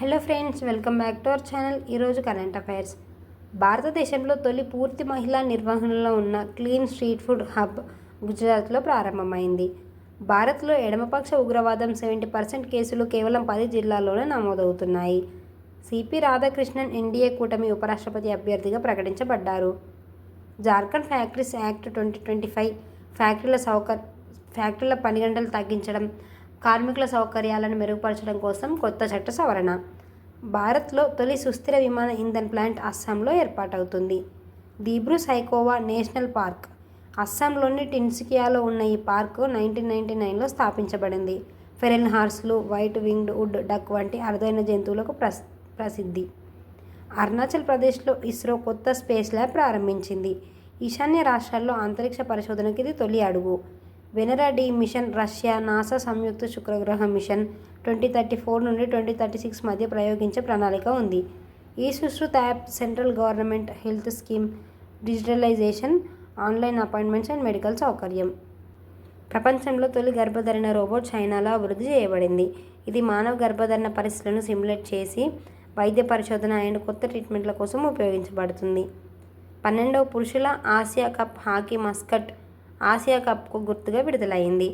Hello friends welcome back to our channel. ఈరోజు current affairs. భారతదేశంలో తొలి పూర్తి మహిళా నిర్వహణలో ఉన్న క్లీన్ స్ట్రీట్ ఫుడ్ హబ్ గుజరాత్లో ప్రారంభమైంది. భారత్లో ఎడమపక్ష ఉగ్రవాదం సెవెంటీ పర్సెంట్ కేసులు కేవలం పది జిల్లాల్లోనే నమోదవుతున్నాయి. సిపి రాధాకృష్ణన్ ఎన్డీఏ కూటమి ఉపరాష్ట్రపతి అభ్యర్థిగా ప్రకటించబడ్డారు. Jharkhand factories act twenty twenty five ఫ్యాక్టరీల సౌక ఫ్యాక్టరీల పని గంటలు తగ్గించడం కార్మికుల సౌకర్యాలను మెరుగుపరచడం కోసం కొత్త చట్ట సవరణ. భారత్లో తొలి సుస్థిర విమాన ఇంధన్ ప్లాంట్ అస్సాంలో ఏర్పాటవుతుంది. Dibru Saikhowa national park. అస్సాంలోని టిన్సికియాలో ఉన్న ఈ పార్కు నైన్టీన్ నైన్టీ నైన్లో స్థాపించబడింది. ఫెరెన్ హార్స్లు వైట్ వింగ్డ్ వుడ్ డక్ వంటి అరుదైన జంతువులకు ప్రస్ ప్రసిద్ధి. అరుణాచల్ ప్రదేశ్లో ఇస్రో కొత్త స్పేస్ ల్యాబ్ ప్రారంభించింది. ఈశాన్య రాష్ట్రాల్లో అంతరిక్ష పరిశోధనకి ఇది తొలి అడుగు. Venera D mission Russia NASA సంయుక్త శుక్రగ్రహ మిషన్ ట్వంటీ థర్టీ ఫోర్ నుండి ట్వంటీ థర్టీ సిక్స్ మధ్య ప్రయోగించే ప్రణాళిక ఉంది. ఈ Sushruta app central government health scheme digitalisation online appointments and medical సౌకర్యం. ప్రపంచంలో తొలి గర్భధారణ రోబోట్ చైనాలో అభివృద్ధి చేయబడింది. ఇది మానవ గర్భధారణ పరిస్థితులను సిమ్యులేట్ చేసి వైద్య పరిశోధన అండ్ కొత్త ట్రీట్మెంట్ల కోసం ఉపయోగించబడుతుంది. పన్నెండవ పురుషుల Asia cup hockey mascot Asia కప్కు గుర్తుగా విడుదలైంది.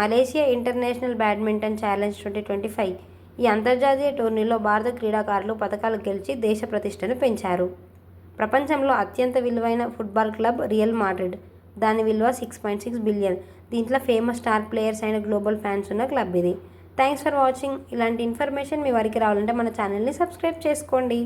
Malaysia international badminton challenge twenty twenty five ఈ అంతర్జాతీయ టోర్నీలో భారత క్రీడాకారులు పథకాలు గెలిచి దేశ ప్రతిష్టను పెంచారు. ప్రపంచంలో అత్యంత విలువైన ఫుట్బాల్ క్లబ్ రియల్ మాడ్రిడ్. దాని విలువ సిక్స్ పాయింట్ సిక్స్ బిలియన్. దీంట్లో ఫేమస్ స్టార్ ప్లేయర్స్ అయిన గ్లోబల్ ఫ్యాన్స్ ఉన్న క్లబ్ ఇది. Thanks for watching. ఇలాంటి ఇన్ఫర్మేషన్ మీ వారికి రావాలంటే మన ఛానల్ని సబ్స్క్రైబ్ చేసుకోండి.